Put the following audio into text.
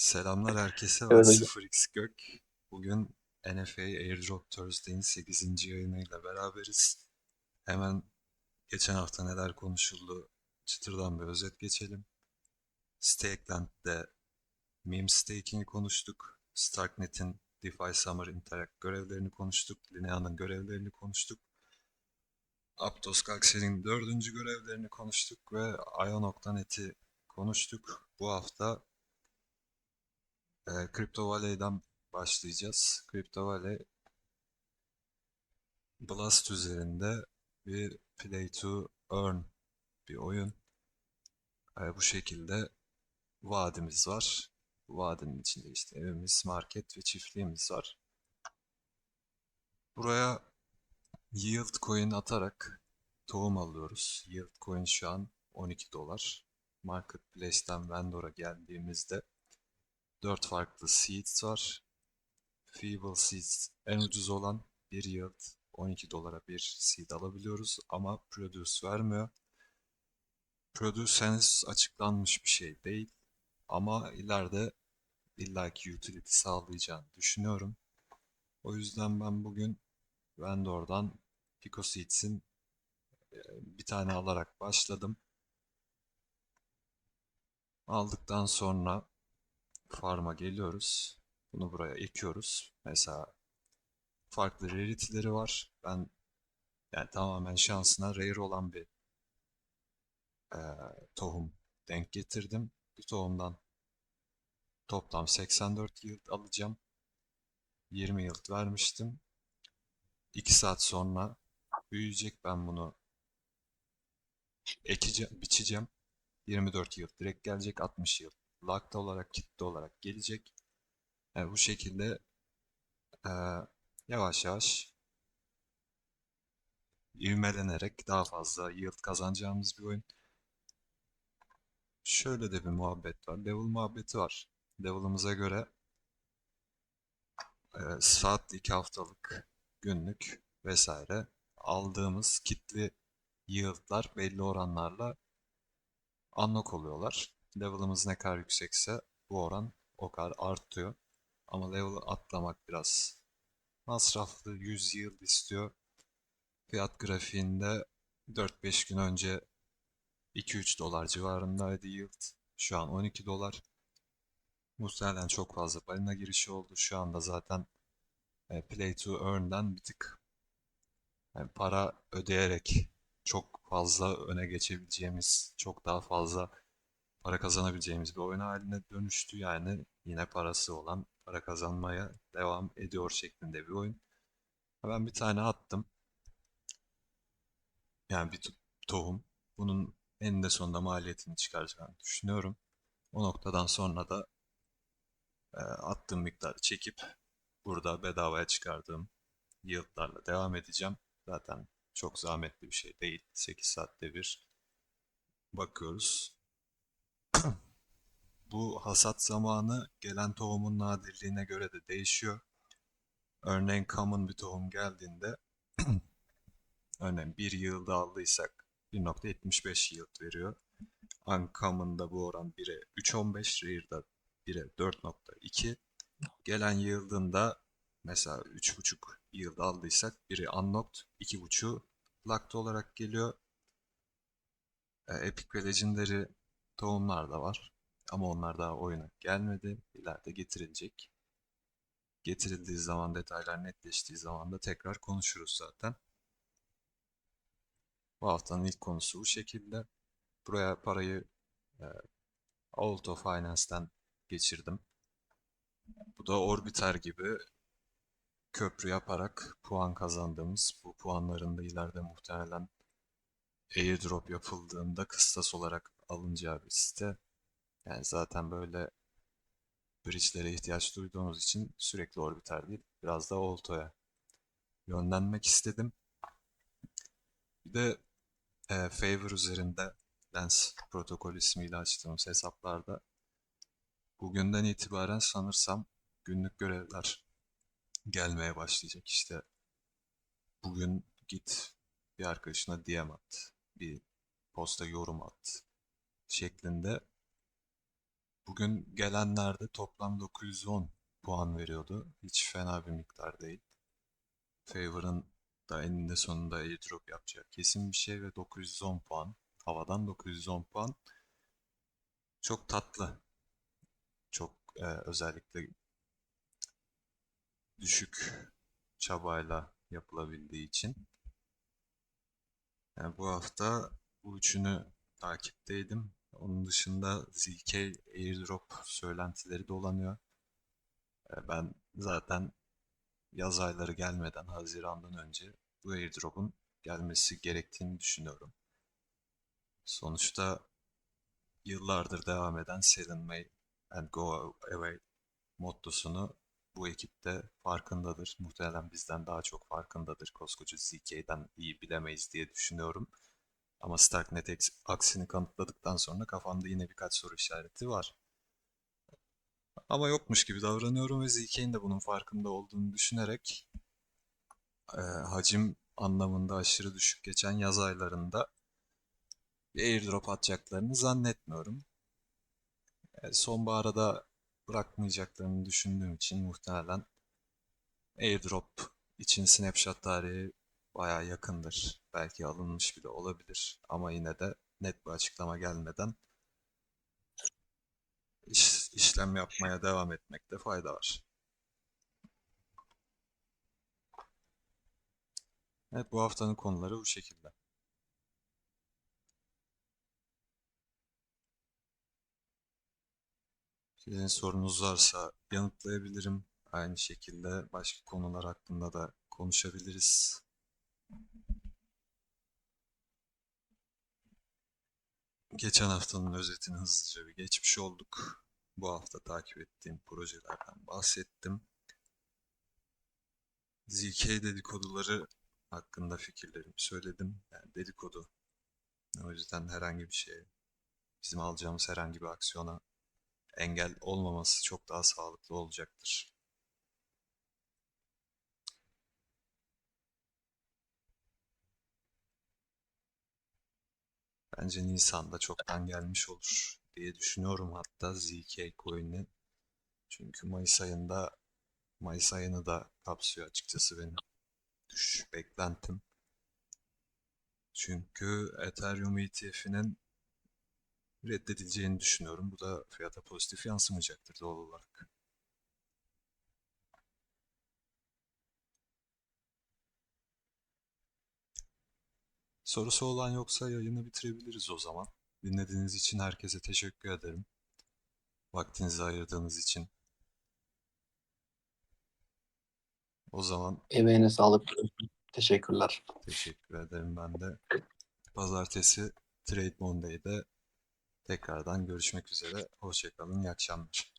Selamlar herkese. Ben Evet hocam. 0x Gök. Bugün NFA Airdrop Thursday'in 8. yayınıyla beraberiz. Hemen geçen hafta neler konuşuldu çıtırdan bir özet geçelim. Stakeland'de meme staking'i konuştuk. Starknet'in DeFi Summer Interact görevlerini konuştuk. Linea'nın görevlerini konuştuk. Aptos Galaxy'nin dördüncü görevlerini konuştuk ve Io.net'i konuştuk. Bu hafta e, Crypto Valley'den başlayacağız. Crypto Valley Blast üzerinde bir play to earn bir oyun. E, bu şekilde vadimiz var. Bu vadinin içinde işte evimiz, market ve çiftliğimiz var. Buraya yield coin atarak tohum alıyoruz. Yield coin şu an 12 dolar. Marketplace'ten vendor'a geldiğimizde 4 farklı seeds var. Feeble seeds en ucuz olan bir yield 12 dolara bir seed alabiliyoruz ama produce vermiyor. Produce henüz açıklanmış bir şey değil ama ileride illaki utility sağlayacağını düşünüyorum. O yüzden ben bugün vendor'dan Pico Seeds'in e, bir tane alarak başladım. Aldıktan sonra farm'a geliyoruz. Bunu buraya ekiyoruz. Mesela farklı rarity'leri var. Ben yani tamamen şansına rare olan bir e, tohum denk getirdim. Bir tohumdan toplam 84 yield alacağım. 20 yield vermiştim. 2 saat sonra büyüyecek. Ben bunu ekeceğim, biçeceğim. 24 yıl direkt gelecek 60 yıl. Lakta olarak kitle olarak gelecek. Yani bu şekilde e, yavaş yavaş ivmelenerek daha fazla yield kazanacağımız bir oyun. Şöyle de bir muhabbet var. Level muhabbeti var. Level'ımıza göre e, saat 2 haftalık günlük vesaire aldığımız kitli yield'lar belli oranlarla unlock oluyorlar. Level'ımız ne kadar yüksekse bu oran o kadar artıyor. Ama level atlamak biraz masraflı. 100 yıl istiyor. Fiyat grafiğinde 4-5 gün önce 2-3 dolar civarındaydı yield. Şu an 12 dolar. Muhtemelen çok fazla balina girişi oldu. Şu anda zaten e, play to earn'den bir tık yani para ödeyerek çok fazla öne geçebileceğimiz, çok daha fazla para kazanabileceğimiz bir oyun haline dönüştü. Yani yine parası olan para kazanmaya devam ediyor şeklinde bir oyun. Ben bir tane attım. Yani bir tohum. Bunun eninde sonunda maliyetini çıkaracağını düşünüyorum. O noktadan sonra da e, attığım miktarı çekip burada bedavaya çıkardığım yieldlarla devam edeceğim. Zaten çok zahmetli bir şey değil. 8 saatte bir bakıyoruz. Bu hasat zamanı gelen tohumun nadirliğine göre de değişiyor. Örneğin common bir tohum geldiğinde örneğin bir yılda aldıysak 1.75 yield veriyor. Uncommon'da bu oran 1'e 3.15, Rare'da 1'e 4.2. Gelen yıldığında mesela 3.5 yield aldıysak biri unlocked, 2.5'u locked olarak geliyor. E, Epic ve Legendary tohumlar da var. Ama onlar daha oyuna gelmedi. İleride getirilecek. Getirildiği zaman detaylar netleştiği zaman da tekrar konuşuruz zaten. Bu haftanın ilk konusu bu şekilde. Buraya parayı e, Auto Finance'den geçirdim. Bu da Orbiter gibi köprü yaparak puan kazandığımız, bu puanların da ileride muhtemelen airdrop yapıldığında kıstas olarak alınacağı bir site. Yani zaten böyle bridge'lere ihtiyaç duyduğunuz için sürekli orbiter değil, biraz da Olto'ya yönlenmek istedim. Bir de e, Favor üzerinde Lens protokol ismiyle açtığımız hesaplarda bugünden itibaren sanırsam günlük görevler gelmeye başlayacak. İşte bugün git bir arkadaşına DM at, bir posta yorum at şeklinde Bugün gelenlerde toplam 910 puan veriyordu. Hiç fena bir miktar değil. Favor'ın da eninde sonunda airdrop yapacak kesin bir şey ve 910 puan. Havadan 910 puan. Çok tatlı. Çok e, özellikle düşük çabayla yapılabildiği için. Yani bu hafta bu üçünü takipteydim. Onun dışında ZK airdrop söylentileri dolanıyor. E, Ben zaten yaz ayları gelmeden Haziran'dan önce bu airdrop'un gelmesi gerektiğini düşünüyorum. Sonuçta yıllardır devam eden Sell May and Go Away mottosunu bu ekipte farkındadır. Muhtemelen bizden daha çok farkındadır. Koskoca ZK'den iyi bilemeyiz diye düşünüyorum. Ama Starknet aksini kanıtladıktan sonra kafamda yine birkaç soru işareti var. Ama yokmuş gibi davranıyorum ve ZK'nin de bunun farkında olduğunu düşünerek e, hacim anlamında aşırı düşük geçen yaz aylarında bir airdrop atacaklarını zannetmiyorum. E, sonbahara da bırakmayacaklarını düşündüğüm için muhtemelen airdrop için snapshot tarihi bayağı yakındır. Belki alınmış bile olabilir ama yine de net bir açıklama gelmeden iş- işlem yapmaya devam etmekte fayda var. Evet bu haftanın konuları bu şekilde. Sizin sorunuz varsa yanıtlayabilirim. Aynı şekilde başka konular hakkında da konuşabiliriz. Geçen haftanın özetini hızlıca bir geçmiş olduk. Bu hafta takip ettiğim projelerden bahsettim. ZK dedikoduları hakkında fikirlerimi söyledim. Yani dedikodu. O yüzden herhangi bir şeye, bizim alacağımız herhangi bir aksiyona engel olmaması çok daha sağlıklı olacaktır. Bence Nisan'da çoktan gelmiş olur diye düşünüyorum hatta ZK coin'i. Çünkü Mayıs ayında Mayıs ayını da kapsıyor açıkçası benim düşüş beklentim. Çünkü Ethereum ETF'inin reddedileceğini düşünüyorum. Bu da fiyata pozitif yansımayacaktır doğal olarak. Sorusu olan yoksa yayını bitirebiliriz o zaman. Dinlediğiniz için herkese teşekkür ederim. Vaktinizi ayırdığınız için. O zaman Emeğine sağlık. Teşekkürler. teşekkür ederim ben de. Pazartesi Trade Monday'de tekrardan görüşmek üzere. Hoşçakalın, iyi akşamlar.